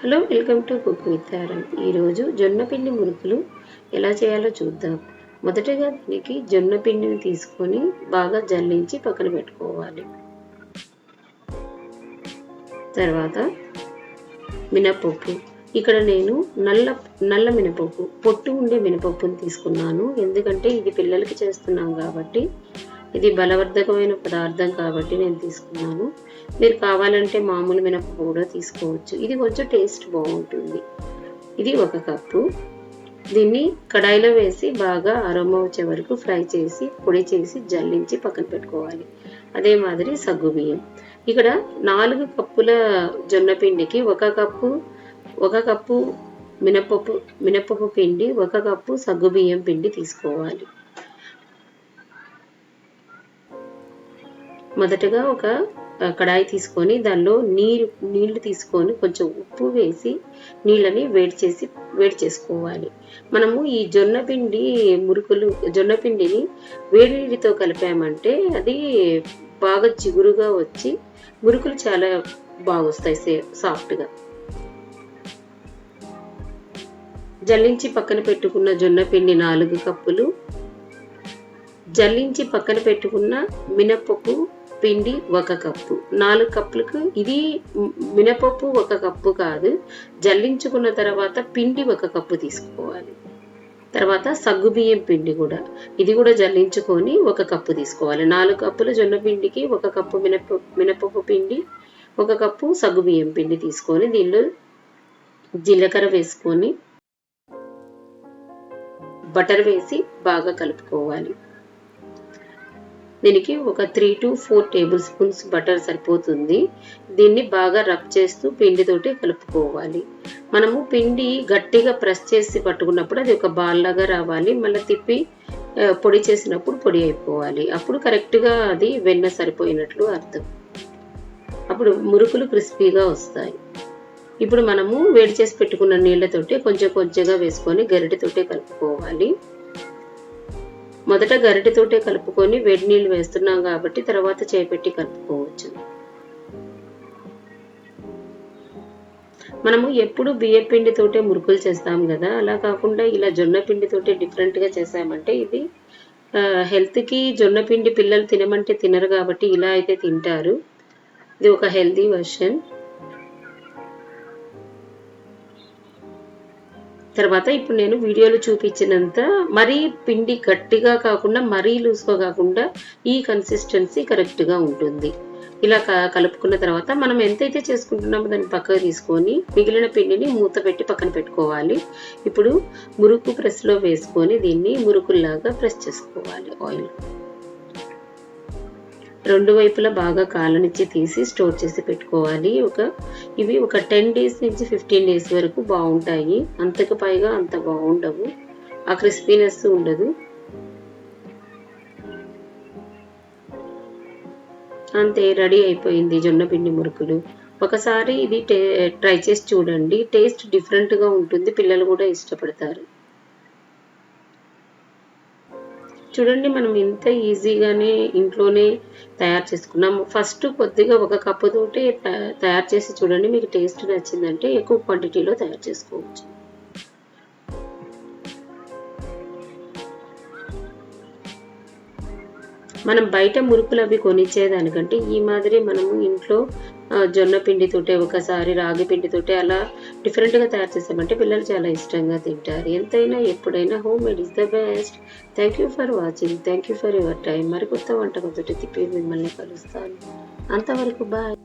Hello welcome to cook with Aaram ఈరోజు జొన్న పిండి మురుకులు ఎలా చేయాలో చూద్దాం. మొదటగా దీనికి జొన్న పిండిని తీసుకొని బాగా జల్లించి పక్కన పెట్టుకోవాలి. తర్వాత మినపప్పు. ఇక్కడ నేను నల్ల నల్ల మినపప్పు పొట్టు ఉండే మినపప్పుని తీసుకున్నాను. ఎందుకంటే ఇది పిల్లలకి చేస్తున్నాం కాబట్టి ఇది బలవర్ధకమైన పదార్థం కాబట్టి నేను తీసుకున్నాను. మీరు కావాలంటే మామూలు మినపప్పు కూడా తీసుకోవచ్చు. ఇది కొంచెం టేస్ట్ బాగుంటుంది. ఇది ఒక కప్పు. దీన్ని కడాయిలో వేసి బాగా అరోమా వచ్చే వరకు ఫ్రై చేసి పొడి చేసి జల్లించి పక్కన పెట్టుకోవాలి. అదే మాదిరి సగ్గు బియ్యం. ఇక్కడ నాలుగు కప్పుల జొన్న పిండికి ఒక కప్పు ఒక కప్పు మినపప్పు మినపప్పు పిండి ఒక కప్పు సగ్గు బియ్యం పిండి తీసుకోవాలి. మొదటగా ఒక కడాయి తీసుకొని దానిలో నీరు నీళ్ళు తీసుకొని కొంచెం ఉప్పు వేసి నీళ్ళని వేడి చేసి వేడి చేసుకోవాలి. మనము ఈ జొన్న పిండి మురుకులు జొన్న పిండిని వేడి నీటితో కలిపామంటే అది బాగా జిగురుగా వచ్చి మురుకులు చాలా బాగొస్తాయి సే సాఫ్ట్గా. జల్లించి పక్కన పెట్టుకున్న జొన్న పిండి నాలుగు కప్పులు జల్లించి పక్కన పెట్టుకున్న మినపప్పు పిండి ఒక కప్పు. నాలుగు కప్పులకు ఇది మినపప్పు ఒక కప్పు కాదు. జల్లించుకున్న తర్వాత పిండి ఒక కప్పు తీసుకోవాలి. తర్వాత సగ్గుబియ్యం పిండి కూడా. ఇది కూడా జల్లించుకొని ఒక కప్పు తీసుకోవాలి. నాలుగు కప్పుల జొన్న పిండికి ఒక కప్పు మినప మినపప్పు పిండి ఒక కప్పు సగ్గుబియ్యం పిండి తీసుకొని దీనిలో జీలకర్ర వేసుకొని బటర్ వేసి బాగా కలుపుకోవాలి. దీనికి ఒక three to four tablespoons butter సరిపోతుంది. దీన్ని బాగా రబ్ చేస్తూ పిండితోటి కలుపుకోవాలి. మనము పిండి గట్టిగా ప్రెస్ చేసి పట్టుకున్నప్పుడు అది ఒక బాల్ లాగా రావాలి. మళ్ళీ తిప్పి పొడి చేసినప్పుడు పొడి అయిపోవాలి. అప్పుడు కరెక్ట్గా అది వెన్న సరిపోయినట్లు అర్థం. అప్పుడు మురుకులు క్రిస్పీగా వస్తాయి. ఇప్పుడు మనము వేడి చేసి పెట్టుకున్న నీళ్ళతోటి కొంచెం కొంచెంగా వేసుకొని గరిటెతోటే కలుపుకోవాలి. మొదట గరిటెతోటే కలుపుకొని వేడి నీళ్ళు వేస్తున్నాం కాబట్టి తర్వాత చేపెట్టి కలుపుకోవచ్చు. మనము ఎప్పుడు బియ్యం పిండితోటే మురుకులు చేస్తాం కదా అలా కాకుండా ఇలా జొన్న పిండితోటే డిఫరెంట్గా చేసామంటే ఇది హెల్త్కి జొన్న పిండి పిల్లలు తినమంటే తినరు కాబట్టి ఇలా అయితే తింటారు. ఇది ఒక హెల్తీ వర్షన్ తర్వాత ఇప్పుడు నేను వీడియోలో చూపించినంత మరీ పిండి గట్టిగా కాకుండా మరీ లూజ్గా కాకుండా ఈ కన్సిస్టెన్సీ కరెక్ట్గా ఉంటుంది. ఇలా కలుపుకున్న తర్వాత మనం ఎంతైతే చేసుకుంటున్నామో దాన్ని పక్కకు తీసుకొని మిగిలిన పిండిని మూత పెట్టి పక్కన పెట్టుకోవాలి. ఇప్పుడు మురుకు ప్రెస్లో వేసుకొని దీన్ని మురుకుల్లాగా ప్రెస్ చేసుకోవాలి ఆయిల్ రెండు వైపులా బాగా కాలనిచ్చి తీసి స్టోర్ చేసి పెట్టుకోవాలి. ఒక ఇవి ఒక టెన్ డేస్ నుంచి ఫిఫ్టీన్ డేస్ వరకు బాగుంటాయి. అంతకు పైగా అంత బాగుండవు. ఆ క్రిస్పీనెస్ ఉండదు. అంతే రెడీ అయిపోయింది జొన్న పిండి మురుకులు. ఒకసారి ఇది ట్రై చేసి చూడండి. టేస్ట్ డిఫరెంట్గా ఉంటుంది. పిల్లలు కూడా ఇష్టపడతారు. చూడండి మనం ఎంత ఈజీగానే ఇంట్లోనే తయారు చేసుకున్నాము. ఫస్ట్ కొద్దిగా ఒక కప్పు తోటి తయారు చేసి చూడండి మీకు టేస్ట్ నచ్చిందంటే ఎక్కువ క్వాంటిటీలో తయారు చేసుకోవచ్చు. మనం బయట మురుకులు అవి కొనిచ్చేదానికంటే ఈ మాదిరి మనము ఇంట్లో జొన్న పిండితోటే ఒకసారి రాగి పిండితోటే అలా డిఫరెంట్గా తయారు చేసామంటే పిల్లలు చాలా ఇష్టంగా తింటారు. ఎంతైనా ఎప్పుడైనా homemade is the best thank you for watching thank you for your time మరి కొత్త వంటకంతో తిప్పి మిమ్మల్ని కలుస్తాను. అంతవరకు బాయ్